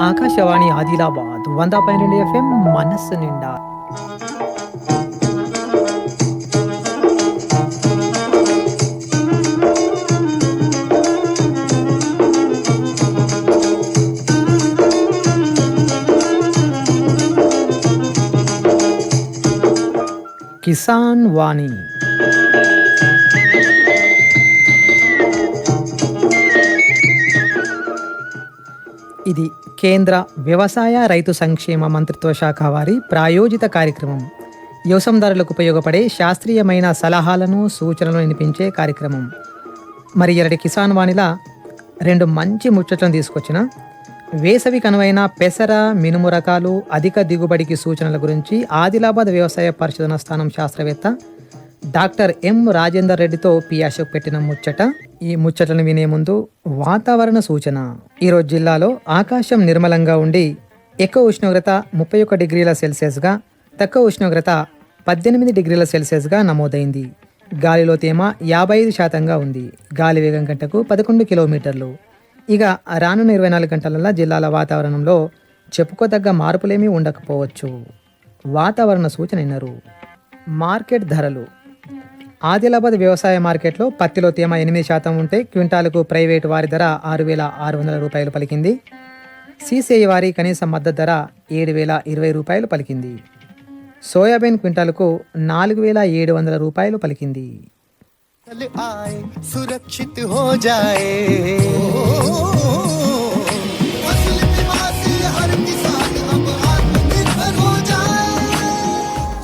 ఆకాశవాణి ఆదిలాబాద్ వంద పన్నెండు ఎఫ్ఎం మనస్సు నిండా కిసాన్ వాణి ఇది కేంద్ర వ్యవసాయ రైతు సంక్షేమ మంత్రిత్వ శాఖ వారి ప్రాయోజిత కార్యక్రమం. వ్యవసాయదారులకు ఉపయోగపడే శాస్త్రీయమైన సలహాలను సూచనలను వినిపించే కార్యక్రమం. మరి ఎరటి కిసాన్ వాణిలా రెండు మంచి ముచ్చట్లను తీసుకొచ్చిన. వేసవి కనువైన పెసర మినుము రకాలు అధిక దిగుబడికి సూచనల గురించి ఆదిలాబాద్ వ్యవసాయ పరిశోధన స్థానం శాస్త్రవేత్త డాక్టర్ ఎం రాజేందర్ రెడ్డితో పి అశోక్ పెట్టిన ముచ్చట. ఈ ముచ్చటను వినే ముందు వాతావరణ సూచన. ఈరోజు జిల్లాలో ఆకాశం నిర్మలంగా ఉండి ఎక్కువ ఉష్ణోగ్రత ముప్పై ఒక్క డిగ్రీల సెల్సియస్గా తక్కువ ఉష్ణోగ్రత పద్దెనిమిది డిగ్రీల సెల్సియస్గా నమోదైంది. గాలిలో తేమ యాభై ఐదు శాతంగా ఉంది. గాలి వేగం గంటకు పదకొండు కిలోమీటర్లు. ఇక రానున్న ఇరవై నాలుగు గంటలలో జిల్లాల వాతావరణంలో చెప్పుకోదగ్గ మార్పులేమీ ఉండకపోవచ్చు. వాతావరణ సూచన విన్నారు. మార్కెట్ ధరలు. ఆదిలాబాద్ వ్యవసాయ మార్కెట్లో పత్తిలో తేమ ఎనిమిది శాతం ఉంటే క్వింటాలకు ప్రైవేటు వారి ధర ఆరు వేల ఆరు వందల రూపాయలు పలికింది. సీసీఐ వారి కనీస మద్దతు ధర ఏడు వేల ఇరవై రూపాయలు పలికింది. సోయాబీన్ క్వింటాలకు నాలుగు వేల ఏడు వందల రూపాయలు పలికింది. సురక్షిత్ హో జాయే.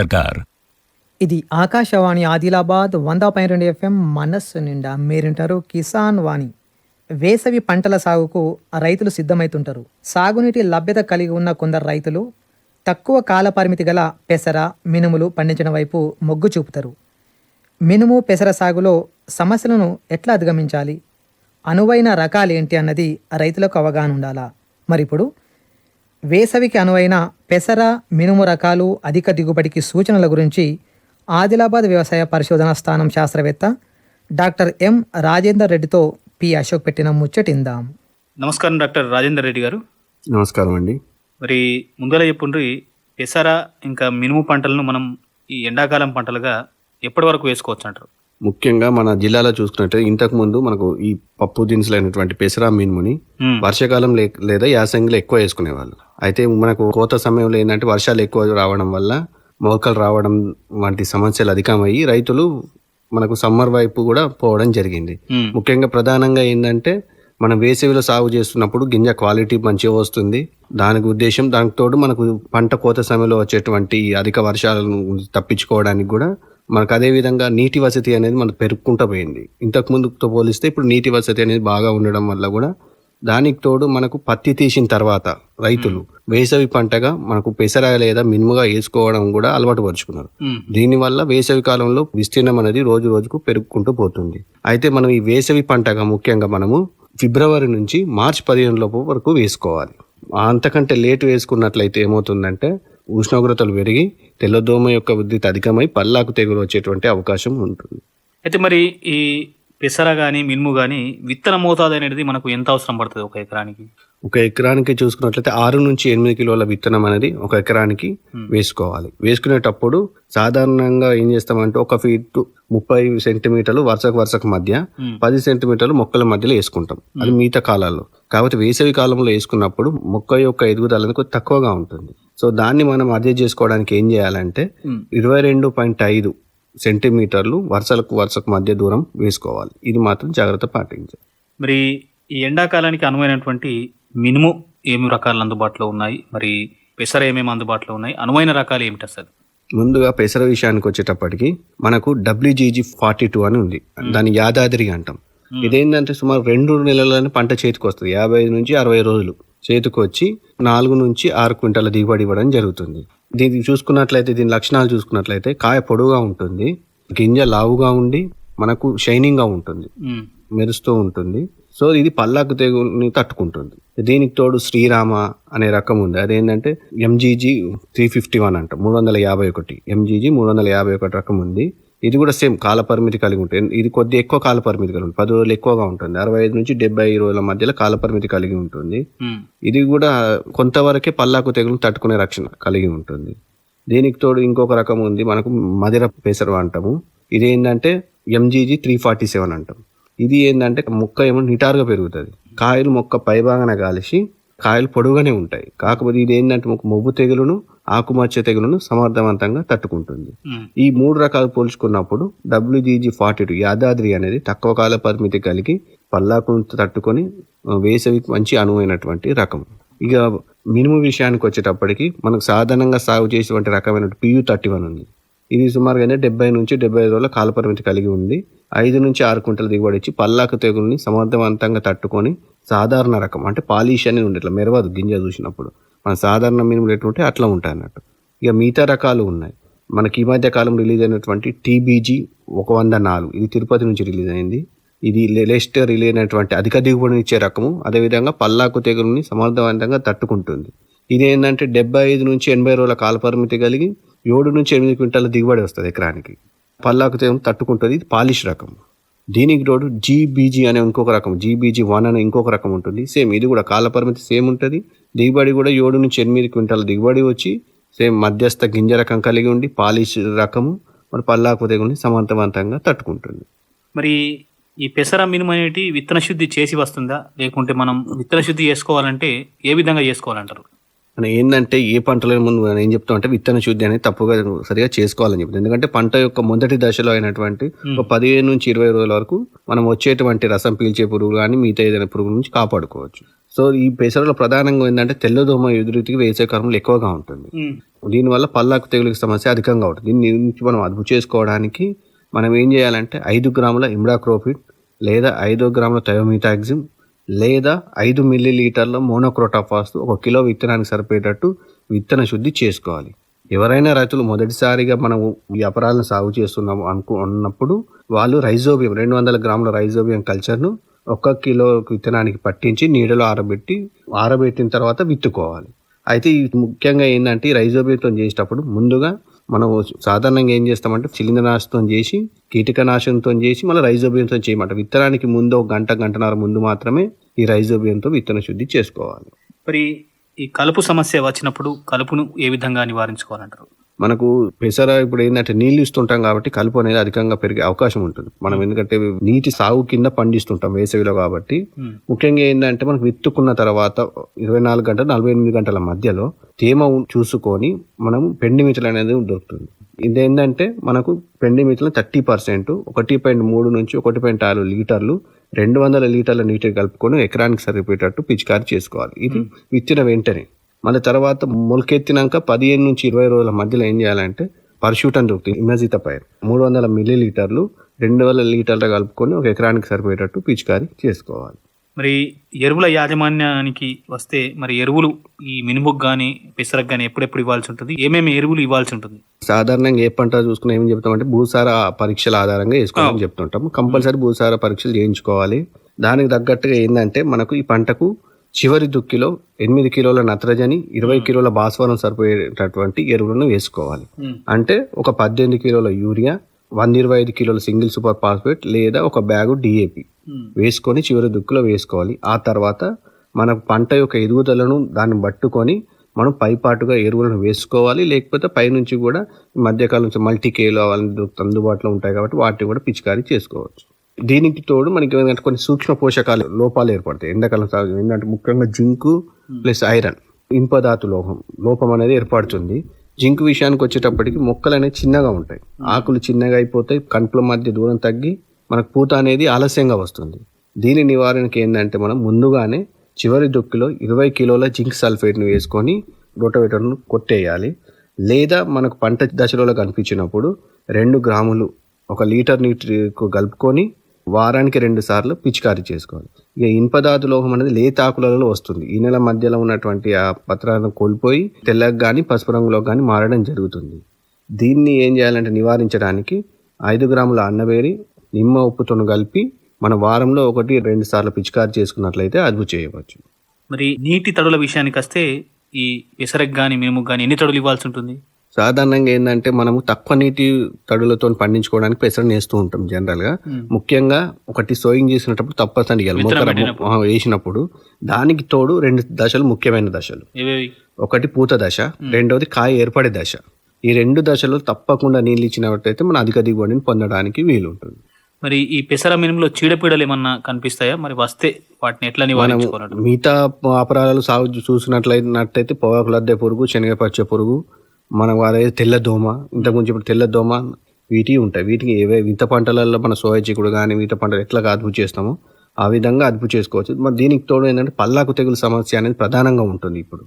సర్కార్. ఇది ఆకాశవాణి ఆదిలాబాద్ వంద పన్నెండు ఎఫ్ఎం మనస్సు నిండా మీరుంటారు కిసాన్ వాణి. వేసవి పంటల సాగుకు రైతులు సిద్ధమవుతుంటారు సాగునీటి లభ్యత కలిగి ఉన్న కొందరు రైతులు తక్కువ కాల పరిమితి గల పెసర మినుములు పండించడం వైపు మొగ్గు చూపుతారు. మినుము పెసర సాగులో సమస్యలను ఎట్లా అధిగమించాలి? అనువైన రకాలు ఏంటి అన్నది రైతులకు అవగాహన ఉండాలా? మరిప్పుడు వేసవికి అనువైన పెసర మినుము రకాలు అధిక దిగుబడికి సూచనల గురించి ఆదిలాబాద్ వ్యవసాయ పరిశోధన స్థానం శాస్త్రవేత్త డాక్టర్ ఎం రాజేందర్ రెడ్డితో పి అశోక్ పెట్టిన ముచ్చటిందాం. నమస్కారం డాక్టర్ రాజేందర్ రెడ్డి గారు. నమస్కారం అండి. మరి ముందుగా చెప్పుండ్రి పెసర ఇంకా మినుము పంటలను మనం ఈ ఎండాకాలం పంటలుగా ఎప్పటి వరకు వేసుకోవచ్చు అంటారు? ముఖ్యంగా మన జిల్లాలో చూసుకున్నట్లయితే ఇంతకు ముందు మనకు ఈ పప్పు దినుసులైనటువంటి పెసరా మినుముని. వర్షాకాలం లేదా యాసంగిలో ఎక్కువ వేసుకునేవాళ్ళు అయితే మనకు కోత సమయంలో ఏంటంటే వర్షాలు ఎక్కువ రావడం వల్ల మొలకలు రావడం వంటి సమస్యలు అధికమయ్యి రైతులు మనకు సమ్మర్ వైపు కూడా పోవడం జరిగింది. ముఖ్యంగా ప్రధానంగా ఏంటంటే మనం వేసవిలో సాగు చేస్తున్నప్పుడు గింజ క్వాలిటీ మంచిగా వస్తుంది దానికి ఉద్దేశం దానికి తోడు మనకు పంట కోత సమయంలో వచ్చేటువంటి అధిక వర్షాలను తప్పించుకోవడానికి కూడా మనకు అదే విధంగా నీటి వసతి అనేది మనకు పెరుగుకుంటూ పోయింది. ఇంతకు ముందుతో పోలిస్తే ఇప్పుడు నీటి వసతి అనేది బాగా ఉండడం వల్ల కూడా దానికి తోడు మనకు పత్తి తీసిన తర్వాత రైతులు వేసవి పంటగా మనకు పెసర లేదా మినుముగా వేసుకోవడం కూడా అలవాటు పరుచుకున్నారు. దీనివల్ల వేసవి కాలంలో విస్తీర్ణం అనేది రోజు రోజుకు పెరుగుకుంటూ పోతుంది. అయితే మనం ఈ వేసవి పంటగా ముఖ్యంగా మనము ఫిబ్రవరి నుంచి మార్చి పదిహేను లోపు వరకు వేసుకోవాలి. అంతకంటే లేట్ వేసుకున్నట్లయితే ఏమవుతుందంటే ఉష్ణోగ్రతలు పెరిగి తెల్లదోమ యొక్క వృద్ధి అధికమై పల్లాకు తెగులు వచ్చేటువంటి అవకాశం ఉంటుంది. అయితే మరి ఈ పెసర కానీ మినుము కానీ విత్తన మోతాదు అనేది మనకు ఎంత అవసరం పడుతుంది ఒక ఎకరానికి? ఒక ఎకరానికి చూసుకున్నట్లయితే ఆరు నుంచి ఎనిమిది కిలోల విత్తనం అనేది ఒక ఎకరానికి వేసుకోవాలి. వేసుకునేటప్పుడు సాధారణంగా ఏం చేస్తామంటే ఒక ఫీట్ ముప్పై సెంటీమీటర్లు వరుసకు వరుసకు మధ్య మ్మ్. పది సెంటీమీటర్లు మొక్కల మధ్యలో వేసుకుంటాం. అది మిగతా కాలాల్లో. కాబట్టి వేసవి కాలంలో వేసుకున్నప్పుడు మొక్క యొక్క ఎదుగుదల అనేది తక్కువగా ఉంటుంది. సో దాన్ని మనం అడ్జస్ట్ చేసుకోవడానికి ఏం చేయాలంటే. ఇరవై రెండు పాయింట్ ఐదు సెంటీమీటర్లు వరుసలకు వరుసకు మధ్య దూరం వేసుకోవాలి. ఇది మాత్రం జాగ్రత్త పాటించాలి మరి ఈ ఎండాకాలానికి అనువైనటువంటి మినుము ఏమి రకాలు అందుబాటులో ఉన్నాయి? మరి పెసర ఏమేమి అందుబాటులో ఉన్నాయి? అనువైన రకాలు ఏమిటి అసలు? ముందుగా పెసర విషయానికి వచ్చేటప్పటికి మనకు డబ్ల్యూజీజీ ఫార్టీ టూ అని ఉంది. దాని యాదాద్రి అంటాం. ఇదేంటంటే సుమారు రెండు నెలలని పంట చేతికి వస్తుంది. యాభై ఐదు నుంచి అరవై రోజులు చేతికి వచ్చి నాలుగు నుంచి ఆరు క్వింటాల దిగుబడి ఇవ్వడం జరుగుతుంది. దీన్ని చూసుకున్నట్లయితే దీని లక్షణాలు చూసుకున్నట్లయితే కాయ పొడుగా ఉంటుంది గింజ లావుగా ఉండి మనకు షైనింగ్గా ఉంటుంది మెరుస్తూ ఉంటుంది. సో ఇది పల్లాకు తెగుని తట్టుకుంటుంది. దీనికి తోడు శ్రీరామ అనే రకం ఉంది. అదేంటంటే ఎంజీజీ త్రీ ఫిఫ్టీ వన్ అంట మూడు వందల యాభై ఒకటి. ఎంజీజీ మూడు వందల యాభై ఒకటి రకం ఉంది. ఇది కూడా సేమ్ కాల పరిమితి కలిగి ఉంటుంది ఇది కొద్ది ఎక్కువ కాల పరిమితి కలిగి ఉంటుంది పది రోజులు ఎక్కువగా ఉంటుంది. అరవై ఐదు నుంచి డెబ్బై రోజుల మధ్యలో కాల పరిమితి కలిగి ఉంటుంది. ఇది కూడా కొంతవరకే పల్లాకు తెగులు తట్టుకునే రక్షణ కలిగి ఉంటుంది. దీనికి తోడు ఇంకొక రకం ఉంది మనకు మదిర పెసరు అంటాము. ఇది ఏంటంటే ఎంజీజీ త్రీ ఫార్టీ సెవెన్ అంటాం. ఇది ఏంటంటే మొక్క ఏమో నిటారుగా పెరుగుతుంది. కాయలు మొక్క పైభాగాన కాలిసి కాయలు పొడుగానే ఉంటాయి. కాకపోతే ఇది ఏంటంటే ఒక మొబ్బు తెగులును ఆకుమచ్చ తెగులును సమర్థవంతంగా తట్టుకుంటుంది. ఈ మూడు రకాలు పోల్చుకున్నప్పుడు డబ్ల్యూజీజీ ఫార్టీ టూ యాదాద్రి అనేది తక్కువ కాల పరిమితి కలిగి పల్లాకును తట్టుకొని వేసవికి మంచి అనువైనటువంటి రకం. ఇక మినుము విషయానికి వచ్చేటప్పటికి మనకు సాధారణంగా సాగు చేసేటువంటి రకమైన పియు థర్టీ వన్ ఉంది. ఇది సుమారుగా అయితే డెబ్బై నుంచి డెబ్బై ఐదు రోజుల కాల పరిమితి కలిగి ఉంది. ఐదు నుంచి ఆరు కుంటల దిగుబడి ఇచ్చి పల్లాకు తెగుల్ని సమర్థవంతంగా తట్టుకొని సాధారణ రకం అంటే పాలిష్ అనేది ఉండే ఇట్లా మెరవదు గింజ చూసినప్పుడు. మన సాధారణ మినుములు ఎట్లుంటే అట్లా ఉంటాయి అన్నట్టు. ఇక మిగతా రకాలు ఉన్నాయి. మనకి ఈ మధ్య కాలం రిలీజ్ అయినటువంటి టీబీజీ ఒక వంద నాలుగు. ఇది తిరుపతి నుంచి రిలీజ్ అయింది. ఇది లెస్ట్ రిలీజ్ అయినటువంటి అధిక దిగుబడిని ఇచ్చే రకము. అదేవిధంగా పల్లాకు తెగుల్ని సమర్థవంతంగా తట్టుకుంటుంది. ఇది ఏంటంటే డెబ్బై ఐదు నుంచి ఎనభై రోజుల కాలపరిమితి కలిగి ఏడు నుంచి ఎనిమిది క్వింటాల దిగుబడి వస్తుంది ఎకరానికి. పల్లాకు తెగులు తట్టుకుంటుంది ఇది పాలిష్ రకం. దీనికి తోడు జీబీజీ అనే ఇంకొక రకం జీబీజీ వన్ అనే ఇంకొక రకం ఉంటుంది. సేమ్ ఇది కూడా కాల పరిమితి సేమ్ ఉంటుంది. దిగుబడి కూడా ఏడు నుంచి ఎనిమిది క్వింటాల దిగుబడి వచ్చి సేమ్ మధ్యస్థ గింజ రకం కలిగి ఉండి పాలిష్ రకము మరి పల్లాకు తెగుని సమర్థవంతంగా తట్టుకుంటుంది. మరి ఈ పెసర మినుము అనేటి విత్తన శుద్ధి చేసి వస్తుందా? లేకుంటే మనం విత్తన శుద్ధి చేసుకోవాలంటే ఏ విధంగా చేసుకోవాలంటారు? మనం ఏంటంటే ఏ పంటల ముందు మనం ఏం చెప్తాం అంటే విత్తన శుద్ధి అనేది తప్పుగా సరిగా చేసుకోవాలని చెప్తాం. ఎందుకంటే పంట యొక్క మొదటి దశలో అయినటువంటి ఒక పదిహేను నుంచి ఇరవై రోజుల వరకు మనం వచ్చేటువంటి రసం పీల్చే పురుగు కానీ మిగతా ఏదైనా పురుగు నుంచి కాపాడుకోవచ్చు. సో ఈ పెసరలో ప్రధానంగా ఏంటంటే తెల్లదోమ ఎదురుతికి వేసే కర్మలు ఎక్కువగా ఉంటుంది. దీనివల్ల పల్లాకు తెగులుకి సమస్య అధికంగా ఉంటుంది. దీన్ని నుంచి మనం అదుపు చేసుకోవడానికి మనం ఏం చేయాలంటే ఐదు గ్రాముల ఇమ్డాక్రోపిడ్ లేదా ఐదు గ్రాముల థయోమితాక్సిమ్ లేదా ఐదు మిల్లీ లీటర్ల మోనోక్రోటాఫాస్ ఒక కిలో విత్తనానికి సరిపోయేటట్టు విత్తన శుద్ధి చేసుకోవాలి. ఎవరైనా రైతులు మొదటిసారిగా మనం వ్యాపారాలను సాగు చేస్తున్నాము అనుకు అన్నప్పుడు వాళ్ళు రైజోబియం రెండు వందల గ్రాముల రైజోబియం కల్చర్ను ఒక కిలో విత్తనానికి పట్టించి నీడలో ఆరబెట్టి ఆరబెట్టిన తర్వాత విత్తుకోవాలి. అయితే ముఖ్యంగా ఏంటంటే రైజోబియంతో చేసేటప్పుడు ముందుగా మనం సాధారణంగా ఏం చేస్తామంటే శిలీంద్రనాశంతో చేసి కీటకనాశంతో చేసి మళ్ళీ రైజోబియంతో చేయమంట. విత్తనానికి ముందు ఒక గంట గంటన్నర ముందు మాత్రమే ఈ రైజోబియంతో విత్తన శుద్ధి చేసుకోవాలి. మరి ఈ కలుపు సమస్య వచ్చినప్పుడు కలుపును ఏ విధంగా నివారించుకోవాలంటారు? మనకు పెసర ఇప్పుడు ఏంటంటే నీళ్ళు ఇస్తుంటాం కాబట్టి కలుపు అనేది అధికంగా పెరిగే అవకాశం ఉంటుంది. మనం ఎందుకంటే నీటి సాగు కింద పండిస్తుంటాం వేసవిలో కాబట్టి. Hmm. ముఖ్యంగా ఏంటంటే మనకు విత్తుకున్న తర్వాత ఇరవై నాలుగు గంటలు నలభై ఎనిమిది గంటల మధ్యలో తేమ చూసుకొని మనం పెండి మిచలు అనేది దొరుకుతుంది. ఇదేంటంటే మనకు పెండి మిచలు థర్టీ పర్సెంట్ ఒకటి పాయింట్ మూడు నుంచి ఒకటి పాయింట్ ఆరు లీటర్లు రెండు వందల లీటర్ల నీటిని కలుపుకొని ఎకరానికి సరిపోయేటట్టు పిచికారి చేసుకోవాలి. ఇది విత్తిన వెంటనే. మళ్ళీ తర్వాత మొలకెత్తినాక పదిహేను నుంచి ఇరవై రోజుల మధ్యలో ఏం చేయాలంటే పర్షూట్ అని దొరుకుతుంది ఇమజిత పైర్. మూడు వందల మిల్లీ లీటర్లు రెండు వందల లీటర్లు కలుపుకొని ఒక ఎకరానికి సరిపోయేటట్టు పిచికారి చేసుకోవాలి. మరి ఎరువుల యాజమాన్యానికి వస్తే మరి ఎరువులు ఈ మినుముకు కానీ పెసరకు కానీ ఎప్పుడెప్పుడు ఇవ్వాల్సి ఉంటుంది? ఏమేమి ఎరువులు ఇవ్వాల్సి ఉంటుంది? సాధారణంగా ఏ పంట చూసుకున్నా ఏం చెప్తామంటే భూసార పరీక్షల ఆధారంగా వేసుకోవాలని చెప్తుంటాం కంపల్సరీ భూసార పరీక్షలు చేయించుకోవాలి. దానికి తగ్గట్టుగా ఏంటంటే మనకు ఈ పంటకు చివరి దుక్కిలో ఎనిమిది కిలోల నత్రజని ఇరవై కిలోల భాస్వరం సరిపోయేటటువంటి ఎరువులను వేసుకోవాలి. అంటే ఒక పద్దెనిమిది కిలోల యూరియా వంద ఇరవై ఐదు కిలోల సింగిల్ సూపర్ ఫాస్ఫేట్ లేదా ఒక బ్యాగు డిఏపి వేసుకొని చివరి దుక్కులో వేసుకోవాలి. ఆ తర్వాత మన పంట యొక్క ఎదుగుదలను దాన్ని పట్టుకొని మనం పైపాటుగా ఎరువులను వేసుకోవాలి. లేకపోతే పైనుంచి కూడా ఈ మధ్యకాలం నుంచి మల్టీ కేలో అవన్నీ అందుబాటులో ఉంటాయి కాబట్టి వాటిని కూడా పిచికారీ చేసుకోవచ్చు. దీనికి తోడు మనకి ఏంటంటే కొన్ని సూక్ష్మ పోషకాలు లోపాలు ఏర్పడతాయి. ఎండాకాలం సాగు ఏంటంటే ముఖ్యంగా జింకు ప్లస్ ఐరన్ ఇంపధాతు లోహం లోపం అనేది ఏర్పడుతుంది. జింక్ విషయానికి వచ్చేటప్పటికి మొక్కలు అనేవి చిన్నగా ఉంటాయి. ఆకులు చిన్నగా అయిపోతాయి కంట్ల మధ్య దూరం తగ్గి మనకు పూత అనేది ఆలస్యంగా వస్తుంది. దీని నివారణకి ఏంటంటే మనం ముందుగానే చివరి దుక్కిలో ఇరవై కిలోల జింక్ సల్ఫేట్ను వేసుకొని రోటవేటర్ను కొట్టేయాలి. లేదా మనకు పంట దశలో కనిపించినప్పుడు రెండు గ్రాములు ఒక లీటర్ నీటికి కలుపుకొని వారానికి రెండు సార్లు పిచికారీ చేసుకోవాలి. ఇక ఇనుపదాతు లోహం అనేది లేతాకులలో వస్తుంది. ఈ నెల మధ్యలో ఉన్నటువంటి ఆ పత్రాలను కోల్పోయి తెల్లగా కానీ పసుపు రంగులో కానీ మారడం జరుగుతుంది. దీన్ని ఏం చేయాలంటే నివారించడానికి ఐదు గ్రాముల అన్నవేరి నిమ్మ ఉప్పుతోను కలిపి మన వారంలో ఒకటి రెండు సార్లు పిచికారీ చేసుకున్నట్లయితే అదుపు చేయవచ్చు. మరి నీటి తడుల విషయానికి వస్తే ఈ పెసరకు కానీ మినుముకు కానీ ఎన్ని తడులు ఇవ్వాల్సి ఉంటుంది? సాధారణంగా ఏంటంటే మనము తక్కువ నీటి తడులతో పండించుకోవడానికి పెసరని వేస్తూ ఉంటాం జనరల్గా. ముఖ్యంగా ఒకటి సోయింగ్ చేసినప్పుడు. ఆ, వేసినప్పుడు దానికి తోడు రెండు దశలు ముఖ్యమైన దశలు. ఒకటి పూత దశ రెండవది కాయ ఏర్పడే దశ. ఈ రెండు దశలు తప్పకుండా నీళ్ళు ఇచ్చినట్టయితే మన అధిక దిగుబడిని పొందడానికి వీలుంటుంది. మరి ఈ పెసర మినుములో చీడపీడలు ఏమన్నా కనిపిస్తాయా? మరి వస్తే వాటిని ఎట్లా నివారించుకోవాలి మిగతా అపరాధాలు సాగు చూసినట్లయితే పొగాకు లద్దె పురుగు శనగపచ్చ పురుగు మన వారైతే తెల్ల దోమ ఇంతకుముందు ఇప్పుడు తెల్ల దోమ వీటి ఉంటాయి. వీటికి ఏవే వింత పంటలలో మన సోయ చిక్కుడు కానీ వింత పంటలు ఎట్లా అదుపు చేస్తామో ఆ విధంగా అదుపు చేసుకోవచ్చు. మరి దీనికి తోడు ఏంటంటే పల్లాకు తెగులు సమస్య అనేది ప్రధానంగా ఉంటుంది ఇప్పుడు.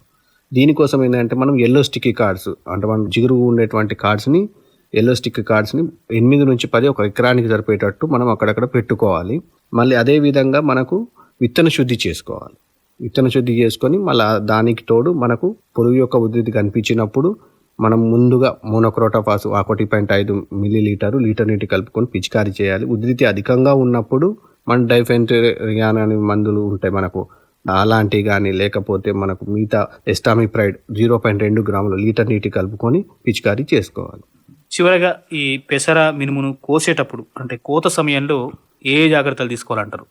దీనికోసం ఏంటంటే మనం ఎల్లో స్టిక్కీ కార్డ్స్ అంటే మనం జిగురు ఉండేటువంటి కార్డ్స్ని ఎల్లో స్టిక్ కార్డ్స్ని ఎనిమిది నుంచి పది ఒక ఎకరానికి సరిపోయేటట్టు మనం అక్కడక్కడ పెట్టుకోవాలి. మళ్ళీ అదే విధంగా మనకు విత్తన శుద్ధి చేసుకోవాలి. విత్తన శుద్ధి చేసుకొని మళ్ళీ దానికి తోడు మనకు పురుగు యొక్క ఉధృతి కనిపించినప్పుడు మనం ముందుగా మోనోక్రోటాఫాస్ ఒకటి పాయింట్ ఐదు మిల్లీ లీటరు లీటర్ నీటి కలుపుకొని పిచికారీ చేయాలి. ఉధృతి అధికంగా ఉన్నప్పుడు మన డైఫెంటరియాన్ అనే మందులు ఉంటాయి మనకు. అలాంటివి కానీ లేకపోతే మనకు మిగతా ఎస్టామిప్రైడ్ జీరో పాయింట్ రెండు గ్రాములు లీటర్ నీటి కలుపుకొని పిచికారీ చేసుకోవాలి. చివరగా ఈ పెసర మినుమును కోసేటప్పుడు అంటే కోత సమయంలో ఏ జాగ్రత్తలు తీసుకోవాలంటారు?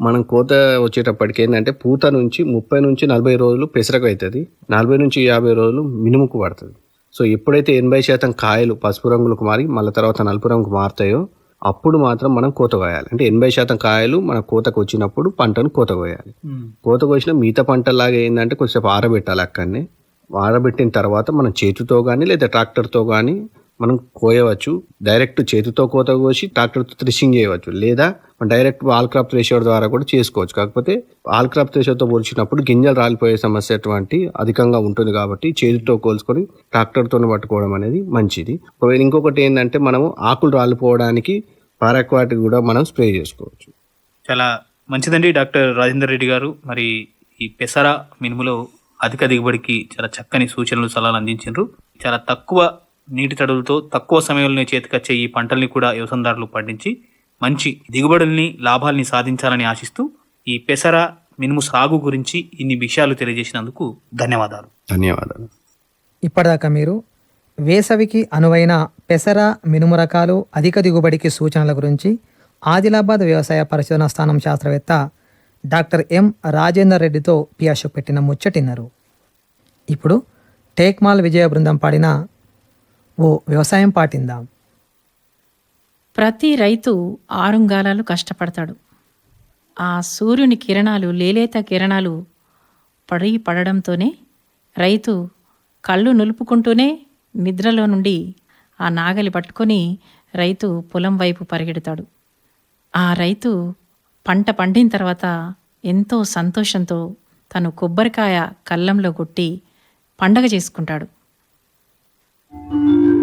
మనం కోత వచ్చేటప్పటికి ఏంటంటే పూత నుంచి ముప్పై నుంచి నలభై రోజులు పెసరకు అవుతుంది. నలభై నుంచి యాభై రోజులు మినుముకు పడుతుంది. సో ఎప్పుడైతే ఎనభై శాతం కాయలు పసుపు రంగులకు మారి మళ్ళీ తర్వాత నలుపు రంగుకు మారుతాయో అప్పుడు మాత్రం మనం కోత కోయాలి. అంటే ఎనభై శాతం కాయలు మన కోతకు వచ్చినప్పుడు పంటను కోత కోయాలి. కోత కోసిన మిగతా పంటలాగా ఏంటంటే కొంచెంసేపు ఆరబెట్టాలి అక్కడనే. ఆరబెట్టిన తర్వాత మనం చేతితో కానీ లేదా ట్రాక్టర్తో కానీ మనం కోయవచ్చు డైరెక్ట్ చేతితో కోత కోసి ట్రాక్టర్తో థ్రెషింగ్ చేయవచ్చు. లేదా డైరెక్ట్ ఆల్ క్రాప్ థ్రెషర్ ద్వారా కూడా చేసుకోవచ్చు. కాకపోతే ఆల్ క్రాప్ థ్రెషర్తో పోల్చినప్పుడు గింజలు రాలిపోయే సమస్య అటువంటి అధికంగా ఉంటుంది కాబట్టి చేతితో కోల్చుకొని ట్రాక్టర్తో పట్టుకోవడం అనేది మంచిది. ఒకవేళ ఇంకొకటి ఏంటంటే మనము ఆకులు రాలిపోవడానికి పారాక్వాటిక్ కూడా మనం స్ప్రే చేసుకోవచ్చు. చాలా మంచిదండి డాక్టర్ రాజేందర్ రెడ్డి గారు. మరి ఈ పెసర మినుములో అధిక దిగుబడికి చాలా చక్కని సూచనలు సలహాలు అందించారు చాలా తక్కువ నీటి తడులతో తక్కువ సమయంలోనే చేతికొచ్చే ఈ పంటల్ని కూడా వ్యవసాయదారులు పండించి మంచి దిగుబడుల్ని లాభాల్ని సాధించాలని ఆశిస్తూ ఈ పెసర మినుము సాగు గురించి ఇన్ని విషయాలు తెలియజేసినందుకు ధన్యవాదాలు. ధన్యవాదాలు. ఇప్పటిదాకా మీరు వేసవికి అనువైన పెసర మినుము రకాలు అధిక దిగుబడికి సూచనల గురించి ఆదిలాబాద్ వ్యవసాయ పరిశోధన స్థానం శాస్త్రవేత్త డాక్టర్ ఎం రాజేందర్ రెడ్డితో పియాషు పెట్టిన ముచ్చటిన్నారు. ఇప్పుడు టేక్మాల్ విజయ బృందం పాడిన ఓ వ్యవసాయం పాటిందాం. ప్రతి రైతు ఆరుంగాలాలు కష్టపడతాడు. ఆ సూర్యుని కిరణాలు లేలేత కిరణాలు పడి పడడంతోనే రైతు కళ్ళు నులుపుకుంటూనే నిద్రలో నుండి ఆ నాగలి పట్టుకొని రైతు పొలం వైపు పరిగెడతాడు. ఆ రైతు పంట పండిన తర్వాత ఎంతో సంతోషంతో తను కొబ్బరికాయ కళ్ళంలో కొట్టి పండగ చేసుకుంటాడు. గోరు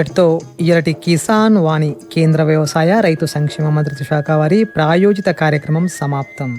ఇంతటితో ఇయలటి కిసాన్ వాణి కేంద్ర వ్యవసాయ రైతు సంక్షేమ మంత్రిత్వ శాఖ వారి ప్రాయోజిత కార్యక్రమం సమాప్తం.